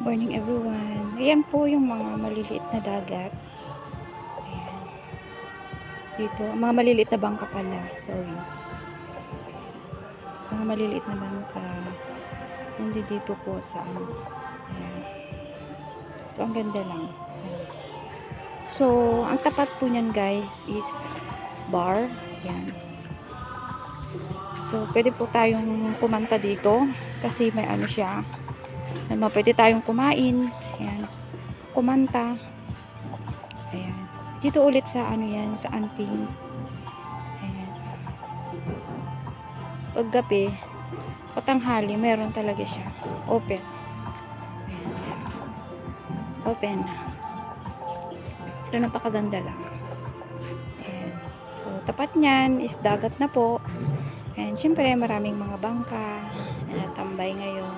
Morning everyone. Ayan po yung mga maliliit na dagat. Ayan. Dito, mga maliliit na bangka pala. Sorry. Mga maliliit na bangka. Hindi dito po sa ano. So, ang ganda lang. Ayan. So, ang tapat po niyan guys is bar. Ayan. So, pwede po tayong kumanta dito kasi may ano siya. Ano, pwede tayong kumain. Ayan. Kumanta. Ayan. Dito ulit sa ano yan, sa anting. Ayan. Paggabi, patanghali, meron talaga siya. Open. Ayan. Open. So, napakaganda lang. Ayan. So, tapat niyan is dagat na po. And syempre, maraming mga bangka na natambay ngayon.